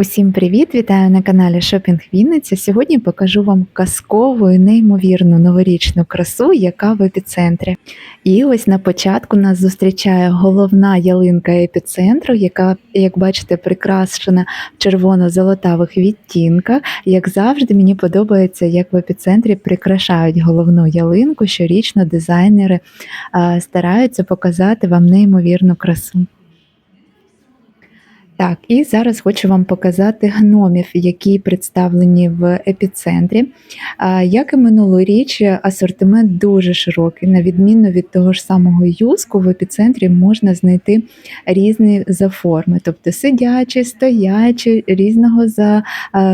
Усім привіт! Вітаю на каналі Шопінг Вінниця. Сьогодні покажу вам казкову і неймовірну новорічну красу, яка в епіцентрі. І ось на початку нас зустрічає головна ялинка епіцентру, яка, як бачите, прикрашена в червоно-золотавих відтінках. Як завжди, мені подобається, як в епіцентрі прикрашають головну ялинку. Щорічно дизайнери а, стараються показати вам неймовірну красу. Так, і зараз хочу вам показати гномів, які представлені в епіцентрі. Як і минулоріч, асортимент дуже широкий. На відміну від того ж самого юску, в епіцентрі можна знайти різні за форми, тобто сидячі, стоячі, різного за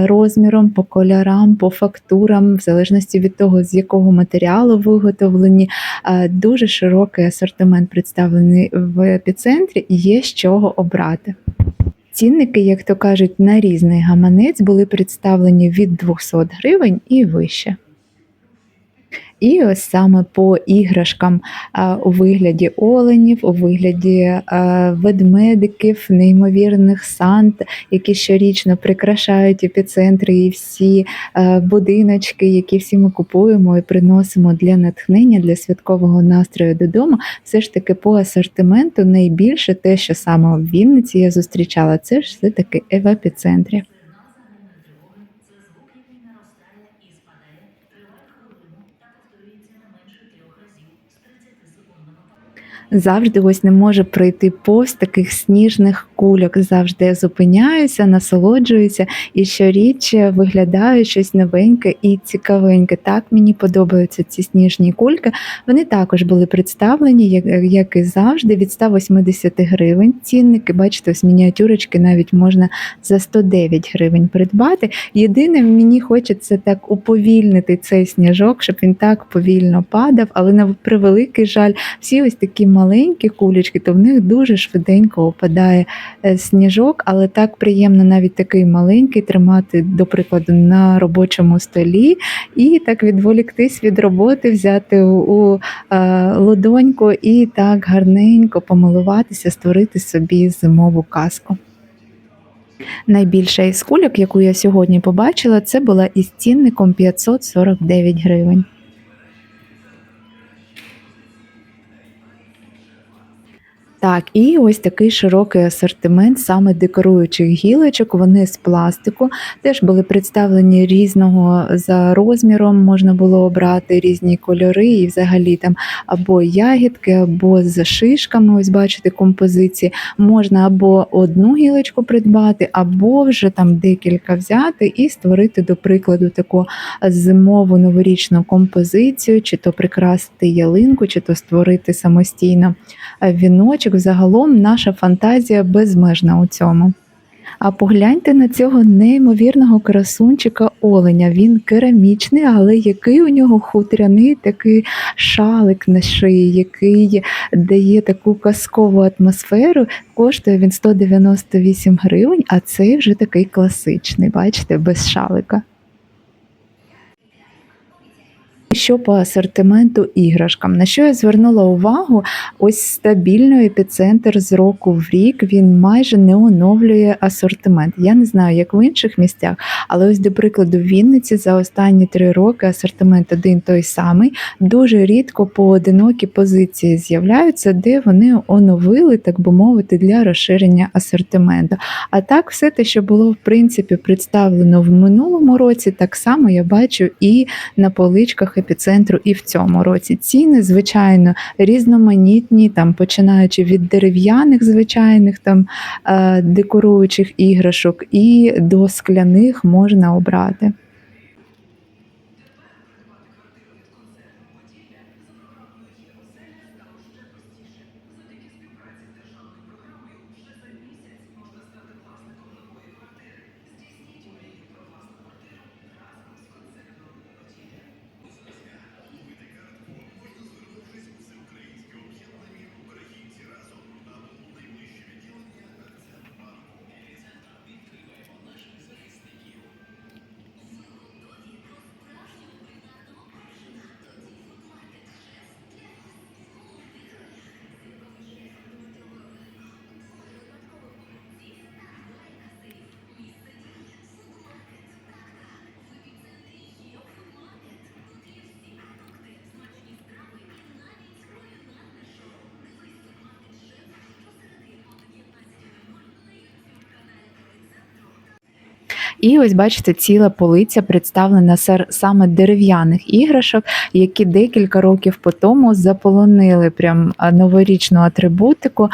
розміром, по кольорам, по фактурам, в залежності від того, з якого матеріалу виготовлені. Дуже широкий асортимент представлений в епіцентрі, і є з чого обрати. Цінники, як то кажуть, на різний гаманець були представлені від 200 гривень і вище. І ось саме по іграшкам у вигляді оленів, у вигляді ведмедиків, неймовірних сант, які щорічно прикрашають епіцентри і всі будиночки, які всі ми купуємо і приносимо для натхнення, для святкового настрою додому. Все ж таки по асортименту найбільше те, що саме в Вінниці я зустрічала, це ж все таки в епіцентрі. Завжди ось не може пройти повз таких сніжних кульок. Завжди зупиняюся, насолоджуюся і щоріч виглядаю щось новеньке і цікавеньке. Так мені подобаються ці сніжні кульки. Вони також були представлені, як, і завжди, від 180 гривень. Цінники, бачите, ось мініатюрочки навіть можна за 109 гривень придбати. Єдине, мені хочеться так уповільнити цей сніжок, щоб він так повільно падав, але на превеликий жаль, всі ось такі маленькі кулечки, то в них дуже швиденько опадає сніжок, але так приємно навіть такий маленький тримати, до прикладу, на робочому столі і так відволіктись від роботи, взяти у, у е, лодоньку і так гарненько помилуватися, створити собі зимову казку. Найбільша із кульок, яку я сьогодні побачила, це була із цінником 549 гривень. Так, і ось такий широкий асортимент саме декоруючих гілочок. Вони з пластику теж були представлені різного за розміром, можна було обрати різні кольори, і взагалі там або ягідки, або з шишками. Ось бачите, композиції. Можна або одну гілочку придбати, або вже там декілька взяти і створити, до прикладу, таку зимову новорічну композицію, чи то прикрасити ялинку, чи то створити самостійно віночок. Загалом наша фантазія безмежна у цьому. А погляньте на цього неймовірного красунчика оленя. Він керамічний, але який у нього хутряний такий шалик на шиї, який дає таку казкову атмосферу. Коштує він 198 гривень, а цей вже такий класичний, бачите, без шалика. Що по асортименту іграшкам, на що я звернула увагу, ось стабільно епіцентр з року в рік він майже не оновлює асортимент. Я не знаю, як в інших місцях, але ось, до прикладу, в Вінниці за останні три роки асортимент один той самий. Дуже рідко поодинокі позиції з'являються, де вони оновили, так би мовити, для розширення асортименту. А так, все те, що було в принципі представлено в минулому році, так само я бачу і на поличках епіцентру і в цьому році. Ціни, звичайно, різноманітні, там починаючи від дерев'яних звичайних там е, декоруючих іграшок і до скляних можна обрати. І ось бачите, ціла полиця представлена сер- саме дерев'яних іграшок, які декілька років по тому заполонили прям новорічну атрибутику,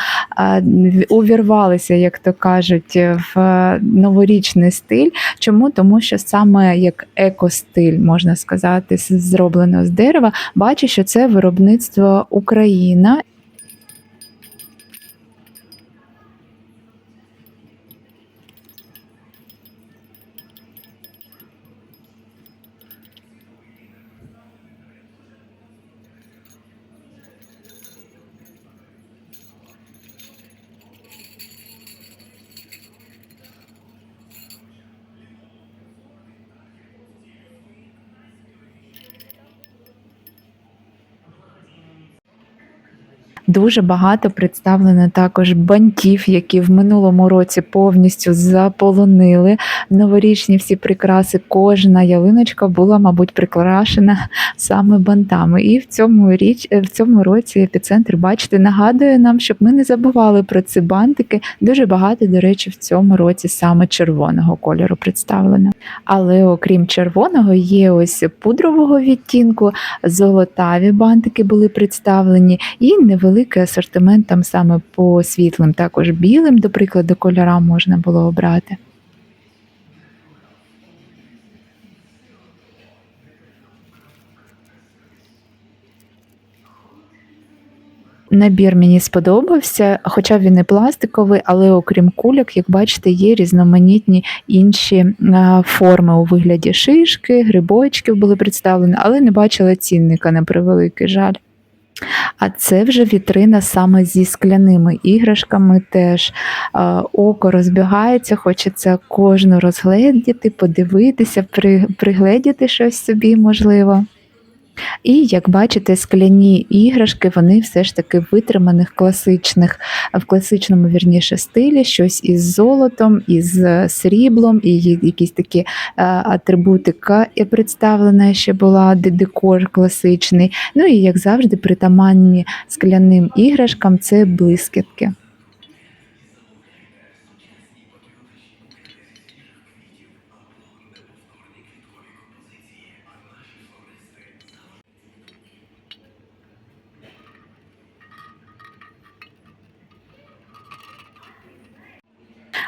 увірвалися, як то кажуть, в е, новорічний стиль. Чому? Тому що саме як екостиль, можна сказати, зроблено з дерева, бачу, що це виробництво Україна. Дуже багато представлено також бантів, які в минулому році повністю заполонили новорічні всі прикраси. Кожна ялиночка була, мабуть, прикрашена саме бантами. І в цьому річ в цьому році епіцентр, бачите, нагадує нам, щоб ми не забували про ці бантики. Дуже багато, до речі, в цьому році саме червоного кольору представлено. Але окрім червоного, є ось пудрового відтінку, золотаві бантики були представлені, і невеликий асортимент там саме по світлим, також білим, до прикладу, кольорам можна було обрати. Набір мені сподобався, хоча він і пластиковий, але окрім кульок, як бачите, є різноманітні інші форми у вигляді шишки, грибочків були представлені, але не бачила цінника на превеликий жаль. А це вже вітрина саме зі скляними іграшками. Теж око розбігається, хочеться кожну розгледіти, подивитися, при, пригледіти щось собі можливо. І як бачите, скляні іграшки, вони все ж таки витриманих класичних, в класичному вірніше стилі, щось із золотом, із е, сріблом, і якісь такі е, атрибутика представлена ще була, де декор класичний. Ну і як завжди, притаманні скляним іграшкам це блискітки.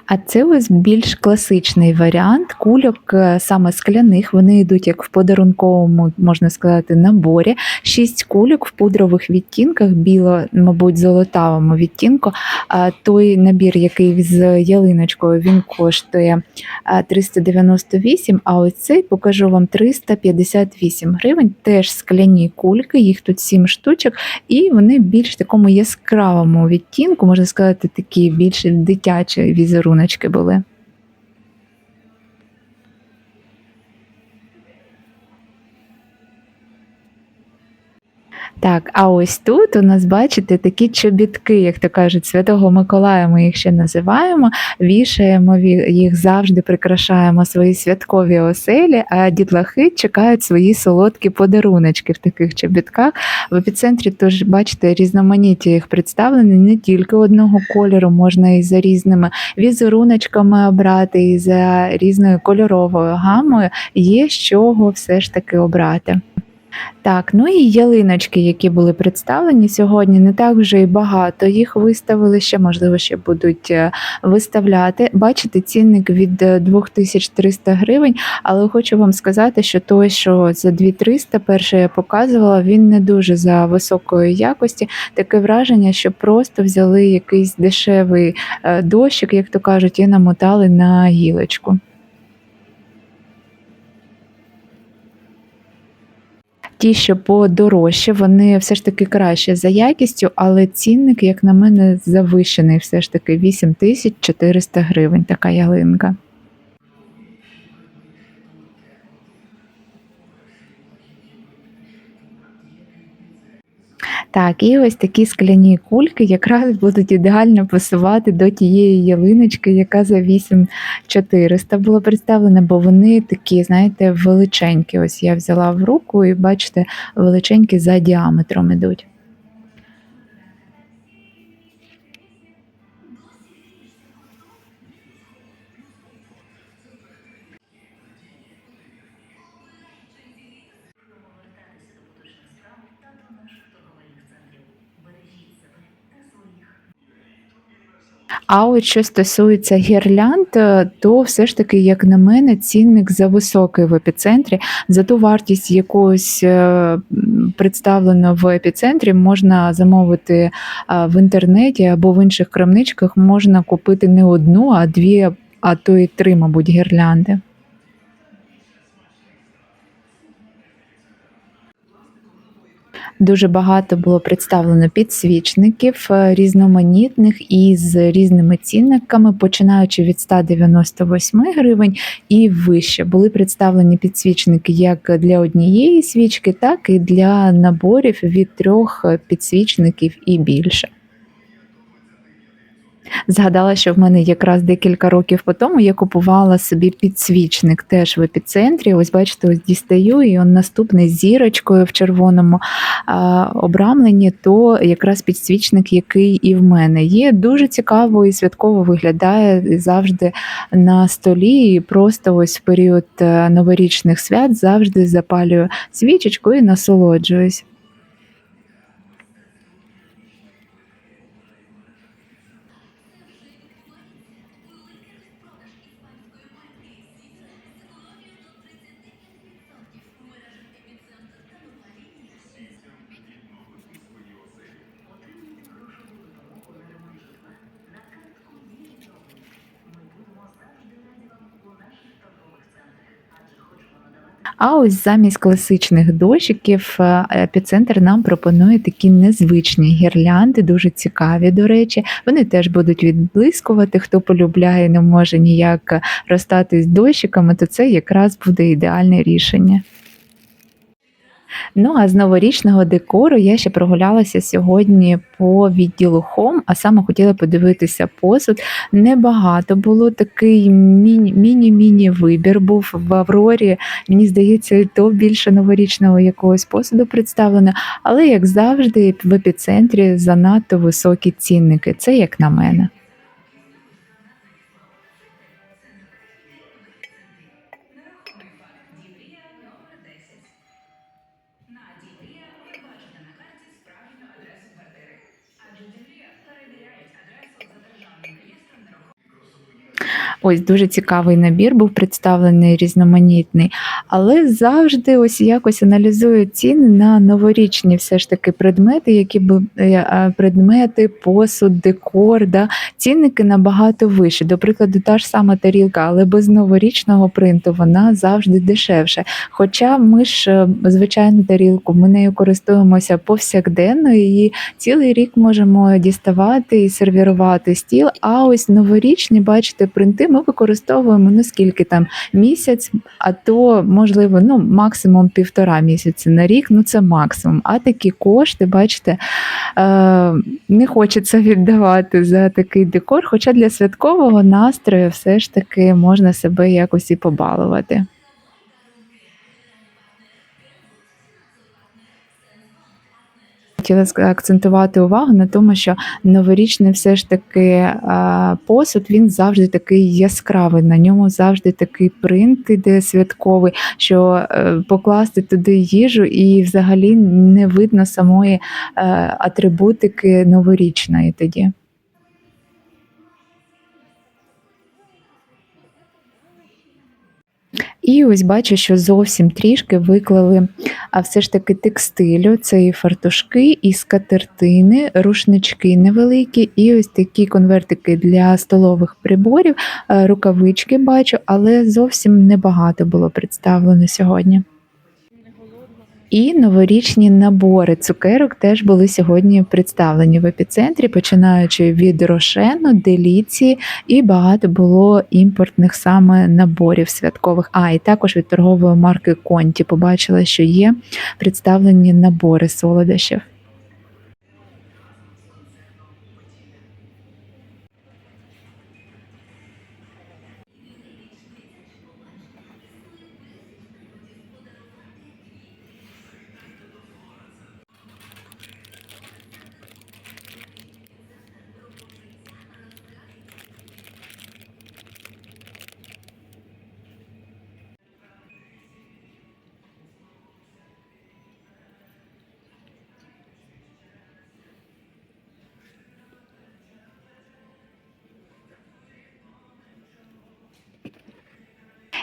А це ось більш класичний варіант кульок е, саме скляних. Вони йдуть як в подарунковому, можна сказати, наборі. Шість кульок в пудрових відтінках, біло, мабуть, золотавому відтінку. А той набір, який з ялиночкою, він коштує 398, а ось цей покажу вам 358 гривень. Теж скляні кульки, їх тут 7 штучок, і вони більш такому яскравому відтінку, можна сказати, такі більш дитячі візеруночки були. Так, а ось тут у нас, бачите, такі чобітки, як то кажуть, Святого Миколая, ми їх ще називаємо. Вішаємо їх завжди, прикрашаємо свої святкові оселі, а дітлахи чекають свої солодкі подаруночки в таких чобітках. В епіцентрі тож, бачите, різноманіття їх представлені не тільки одного кольору, можна і за різними візеруночками обрати, і за різною кольоровою гамою. Є з чого все ж таки обрати. Так, ну і ялиночки, які були представлені сьогодні, не так вже і багато. Їх виставили ще, можливо, ще будуть е, виставляти. Бачите, цінник від е, 2300 гривень, але хочу вам сказати, що той, що за 2300, перше я показувала, він не дуже за високої якості. Таке враження, що просто взяли якийсь дешевий е, дощик, як то кажуть, і намотали на гілочку. Ті, що подорожче, вони все ж таки краще за якістю, але цінник, як на мене, завищений все ж таки 8400 гривень така ялинка. Так, і ось такі скляні кульки якраз будуть ідеально пасувати до тієї ялиночки, яка за 8400 була представлена, бо вони такі, знаєте, величенькі. Ось я взяла в руку і бачите, величенькі за діаметром ідуть. А от що стосується гірлянд, е, то все ж таки, як на мене, цінник зависокий в епіцентрі. За ту вартість якогось е, представлено в епіцентрі, можна замовити в інтернеті або в інших крамничках, можна купити не одну, а дві, а то і три, мабуть, гірлянди. Дуже багато було представлено підсвічників е, різноманітних і з різними цінниками, починаючи від 198 гривень і вище. Були представлені підсвічники як для однієї свічки, так і для наборів від трьох підсвічників і більше. Згадала, що в мене якраз декілька років по тому я купувала собі підсвічник теж в епіцентрі. Ось бачите, ось дістаю, і он наступний з зірочкою в червоному а, обрамленні, то якраз підсвічник, який і в мене є. Дуже цікаво і святково виглядає завжди на столі. І просто ось в період е, новорічних свят завжди запалюю свічечку і насолоджуюсь. А ось замість класичних дощиків е, епіцентр нам пропонує такі незвичні гірлянди, дуже цікаві, до речі. Вони теж будуть відблискувати. Хто полюбляє, не може ніяк розстатись дощиками, то це якраз буде ідеальне рішення. Ну а з новорічного декору я ще прогулялася сьогодні по відділу Home, а саме хотіла подивитися посуд. Небагато було такий міні- міні-міні вибір був в Аврорі. Мені здається, і то більше новорічного якогось посуду представлено. Але як завжди, в епіцентрі занадто високі цінники. Це як на мене. Ось дуже цікавий набір був представлений різноманітний, але завжди ось якось аналізую ціни на новорічні все ж таки предмети, які бу- е, предмети, посуд, декор. Да? Цінники набагато вищі. До прикладу, та ж сама тарілка, але без новорічного принту вона завжди дешевше. Хоча ми ж е, звичайну тарілку, ми нею користуємося повсякденно і цілий рік можемо діставати і сервірувати стіл. А ось новорічні, бачите, принти ми використовуємо ну скільки там місяць, а то можливо ну максимум півтора місяці на рік. Ну це максимум. А такі кошти, бачите, е, не хочеться віддавати за такий декор. Хоча для святкового настрою все ж таки можна себе якось і побалувати. Хотіла акцентувати увагу на тому, що новорічний все ж таки посуд він завжди такий яскравий. На ньому завжди такий принт іде святковий, що е, покласти туди їжу і взагалі не видно самої е, атрибутики новорічної тоді. І ось бачу, що зовсім трішки виклали, а все ж таки текстилю, це і фартушки, і скатертини, рушнички невеликі, і ось такі конвертики для столових приборів, е, рукавички бачу, але зовсім небагато було представлено сьогодні. І новорічні набори цукерок теж були сьогодні представлені в епіцентрі, починаючи від рошену, деліції, і багато було імпортних саме наборів святкових. А і також від торгової марки Конті побачила, що є представлені набори солодощів.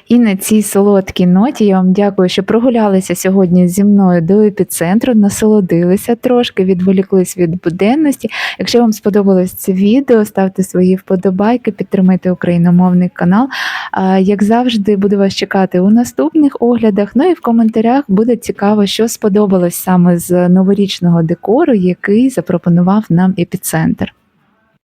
І на цій солодкій ноті я вам дякую, що прогулялися сьогодні зі мною до епіцентру, насолодилися трошки, відволіклись від буденності. Якщо вам сподобалось це відео, ставте свої вподобайки, підтримайте україномовний канал. Як завжди, буду вас чекати у наступних оглядах. Ну і в коментарях буде цікаво, що сподобалось саме з новорічного декору, який запропонував нам епіцентр.